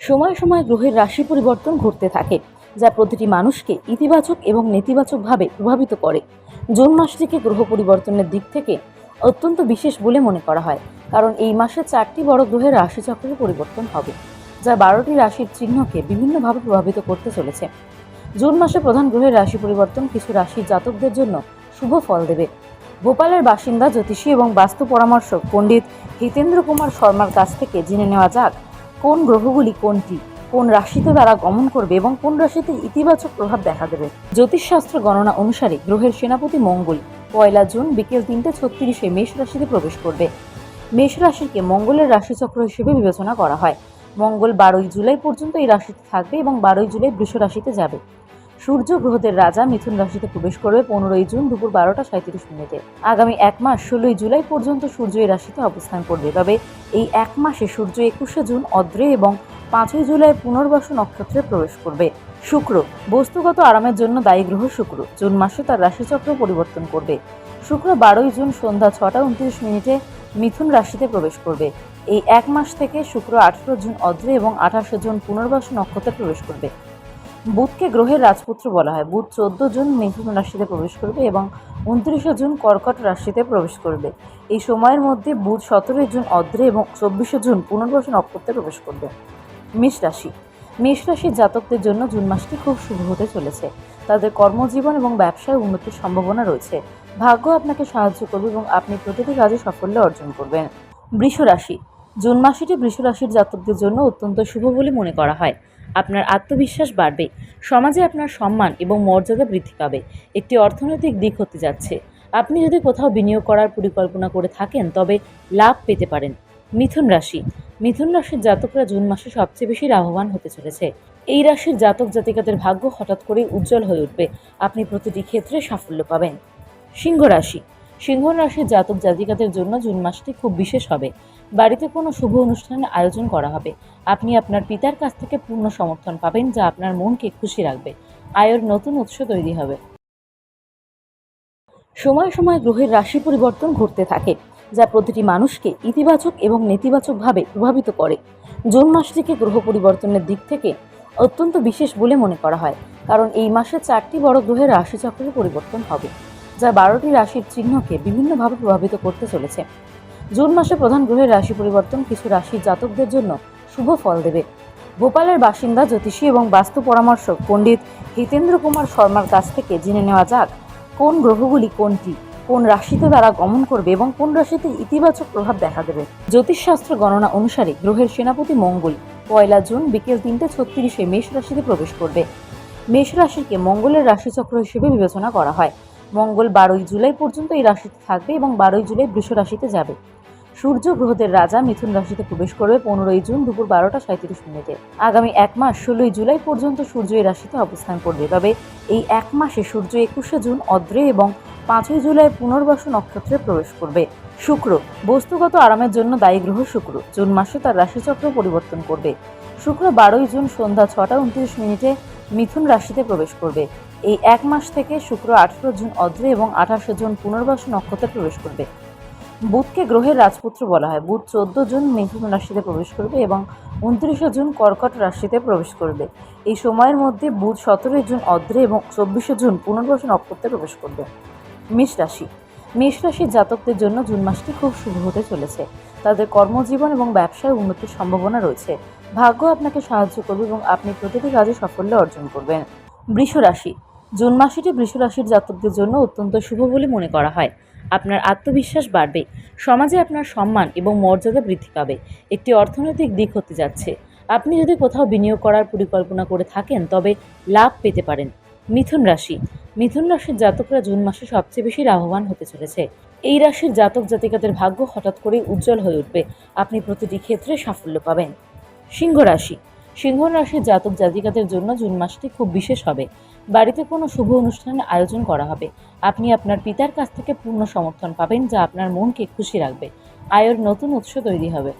সময় সময় গ্রহের রাশি পরিবর্তন ঘটতে থাকে, যা প্রতিটি মানুষকে ইতিবাচক এবং নেতিবাচকভাবে প্রভাবিত করে। জুন মাসটিকে গ্রহ পরিবর্তনের দিক থেকে অত্যন্ত বিশেষ বলে মনে করা হয়, কারণ এই মাসে চারটি বড় গ্রহের রাশিচক্রের পরিবর্তন হবে, যা বারোটি রাশির চিহ্নকে বিভিন্নভাবে প্রভাবিত করতে চলেছে। জুন মাসে প্রধান গ্রহের রাশি পরিবর্তন কিছু রাশির জাতকদের জন্য শুভ ফল দেবে। ভোপালের বাসিন্দা জ্যোতিষী এবং বাস্তু পরামর্শক পণ্ডিত হিতেন্দ্র কুমার শর্মার কাছ থেকে জেনে নেওয়া যাক কোন গ্রহগুলি কোনটি, কোন রাশিতে তারা গমন করবে এবং কোন রাশিতে ইতিবাচক প্রভাব দেখা দেবে। জ্যোতিষশাস্ত্র গণনা অনুসারে গ্রহের সেনাপতি মঙ্গল, পয়লা জুন বিকেল তিনটে ছত্রিশে মেষ রাশিতে প্রবেশ করবে। মেষ রাশিকে মঙ্গলের রাশিচক্র হিসেবে বিবেচনা করা হয়। মঙ্গল বারোই জুলাই পর্যন্ত এই রাশিতে থাকবে এবং বারোই জুলাই বৃষ রাশিতে যাবে। সূর্য গ্রহদের রাজা মিথুন রাশিতে প্রবেশ করবে পনেরোই জুন দুপুর বারোটা সাঁত্রিশ মিনিটে। আগামী এক মাস, ষোলোই জুলাই পর্যন্ত সূর্য এই রাশিতে অবস্থান করবে। তবে এই এক মাসে সূর্য একুশে জুন অদ্রে এবং পাঁচই জুলাই পুনর্বাসু নক্ষত্রে প্রবেশ করবে। শুক্র, বস্তুগত আরামের জন্য দায়ী গ্রহ শুক্র। জুন মাসে তার রাশিচক্র পরিবর্তন করবে। শুক্র বারোই জুন সন্ধ্যা ছটা উনত্রিশ মিনিটে মিথুন রাশিতে প্রবেশ করবে। এই এক মাস থেকে শুক্র আঠেরো জুন অদ্রে এবং আঠাশে জুন পুনর্বাসু নক্ষত্রে প্রবেশ করবে। বুধকে গ্রহের রাজপুত্র বলা হয়। বুধ চোদ্দ জুন মিথুন রাশিতে প্রবেশ করবে এবং উনত্রিশে জুন কর্কট রাশিতে প্রবেশ করবে। এই সময়ের মধ্যে বুধ সতেরোই জুন অদ্রে এবং চব্বিশে জুন পুনর্বাসু নক্ষত্রে প্রবেশ করবে। মেষ রাশি। মেষ রাশির জাতকদের জন্য জুন মাসটি খুব শুভ হতে চলেছে। তাদের কর্মজীবন এবং ব্যবসায় উন্নতির সম্ভাবনা রয়েছে। ভাগ্য আপনাকে সাহায্য করবে এবং আপনি প্রতিটি কাজে সাফল্য অর্জন করবেন। বৃষ রাশি জুন মাসটি বৃষ রাশির জাতকদের জন্য অত্যন্ত শুভ বলে মনে করা হয়। আপনার আত্মবিশ্বাস বাড়বে, সমাজে আপনার সম্মান এবং মর্যাদা বৃদ্ধি পাবে। একটি অর্থনৈতিক দিক হতে যাচ্ছে। আপনি যদি কোথাও বিনিয়োগ করার পরিকল্পনা করে থাকেন, তবে লাভ পেতে পারেন। মিথুন রাশি। মিথুন রাশির জাতকরা জুন মাসে সবচেয়ে বেশি লাভবান হতে চলেছে। এই রাশির জাতক জাতিকাদের ভাগ্য হঠাৎ করেই উজ্জ্বল হয়ে উঠবে। আপনি প্রতিটি ক্ষেত্রে সাফল্য পাবেন। সিংহ রাশি। সিংহ রাশির জাতক জাতিকাদের জন্য জুন মাসটি খুব বিশেষ হবে। বাড়িতে কোনো শুভ অনুষ্ঠানের আয়োজন করা হবে। আপনি আপনার পিতার কাছ থেকে পূর্ণ সমর্থন পাবেন, যা আপনার মনকে খুশি রাখবে। আয়ের নতুন উৎস তৈরি হবে। সময় সময় গ্রহের রাশি পরিবর্তন ঘটতে থাকে, যা প্রতিটি মানুষকে ইতিবাচক এবং নেতিবাচকভাবে প্রভাবিত করে। জুন মাসটিকে গ্রহ পরিবর্তনের দিক থেকে অত্যন্ত বিশেষ বলে মনে করা হয়, কারণ এই মাসে চারটি বড় গ্রহের রাশিচক্রের পরিবর্তন হবে, যা বারোটি রাশির চিহ্নকে বিভিন্নভাবে প্রভাবিত করতে চলেছে। জুন মাসে প্রধান গ্রহের রাশি পরিবর্তন কিছু রাশির জাতকদের জন্য শুভ ফল দেবে। ভোপালের বাসিন্দা জ্যোতিষী এবং বাস্তু পরামর্শক পণ্ডিত হিতেন্দ্র কুমার শর্মার কাছ থেকে জেনে নেওয়া যাক, কোন গ্রহগুলি কোনটি, কোন রাশিতে তারা গমন করবে এবং কোন রাশিতে ইতিবাচক প্রভাব দেখা দেবে। জ্যোতিষশাস্ত্র গণনা অনুসারে গ্রহের সেনাপতি মঙ্গল পয়লা জুন বিকেল তিনটে ছত্রিশে মেষ রাশিতে প্রবেশ করবে। মেষ রাশিকে মঙ্গলের রাশিচক্র হিসেবে বিবেচনা করা হয়। মঙ্গল বারোই জুলাই পর্যন্ত এই রাশিতে থাকবে এবং বারোই জুলাই বৃষ রাশিতে যাবে। সূর্য গ্রহদের রাজা মিথুন রাশিতে প্রবেশ করবে পনেরোই জুন দুপুর বারোটা সাঁত্রিশ মিনিটে। আগামী এক মাস, ষোলোই জুলাই পর্যন্ত সূর্য এই রাশিতে অবস্থান করবে। তবে এই এক মাসে সূর্য একুশে জুন অদ্রে এবং পাঁচই জুলাই পুনর্বাসু নক্ষত্রে প্রবেশ করবে। শুক্র, বস্তুগত আরামের জন্য দায়ী গ্রহ শুক্র। জুন মাসে তার রাশিচক্র পরিবর্তন করবে। শুক্র বারোই জুন সন্ধ্যা ছটা উনত্রিশ মিনিটে মিথুন রাশিতে প্রবেশ করবে। এই এক মাস থেকে শুক্র আঠেরো জুন অদ্রে এবং আঠাশে জুন পুনর্বাসু নক্ষত্রে প্রবেশ করবে। বুধকে গ্রহের রাজপুত্র বলা হয়। বুধ চোদ্দ জুন মিথুন রাশিতে প্রবেশ করবে এবং উনত্রিশে জুন কর্কট রাশিতে প্রবেশ করবে। এই সময়ের মধ্যে বুধ সতেরোই জুন অদ্রে এবং চব্বিশে জুন পুনর্বাসু নক্ষত্রে প্রবেশ করবে। মেষ রাশি। মেষ রাশির জাতকদের জন্য জুন মাসটি খুব শুভ হতে চলেছে। তাদের কর্মজীবন এবং ব্যবসায় উন্নতির সম্ভাবনা রয়েছে। ভাগ্য আপনাকে সাহায্য করবে এবং আপনি প্রতিটি কাজে সাফল্য অর্জন করবেন। বৃষ রাশি জুন মাসটি বৃষ রাশির জাতকদের জন্য অত্যন্ত শুভ বলে মনে করা হয়। আপনার আত্মবিশ্বাস বাড়বে, সমাজে আপনার সম্মান এবং মর্যাদা বৃদ্ধি পাবে। একটি অর্থনৈতিক দিক হতে যাচ্ছে। আপনি যদি কোথাও বিনিয়োগ করার পরিকল্পনা করে থাকেন, তবে লাভ পেতে পারেন। মিথুন রাশি। মিথুন রাশির জাতকরা জুন মাসে সবচেয়ে বেশি লাভবান হতে চলেছে। এই রাশির জাতক জাতিকাদের ভাগ্য হঠাৎ করেই উজ্জ্বল হয়ে উঠবে। আপনি প্রতিটি ক্ষেত্রে সাফল্য পাবেন। সিংহ রাশি। সিংহ রাশির জাতক জাতিকাদের জন্য জুন মাসটি খুব বিশেষ হবে। বাড়িতে কোনো শুভ অনুষ্ঠানের আয়োজন করা হবে। আপনি আপনার পিতার কাছ থেকে পূর্ণ সমর্থন পাবেন যা আপনার মনকে খুশি রাখবে। আয়ের নতুন উৎস তৈরি হবে।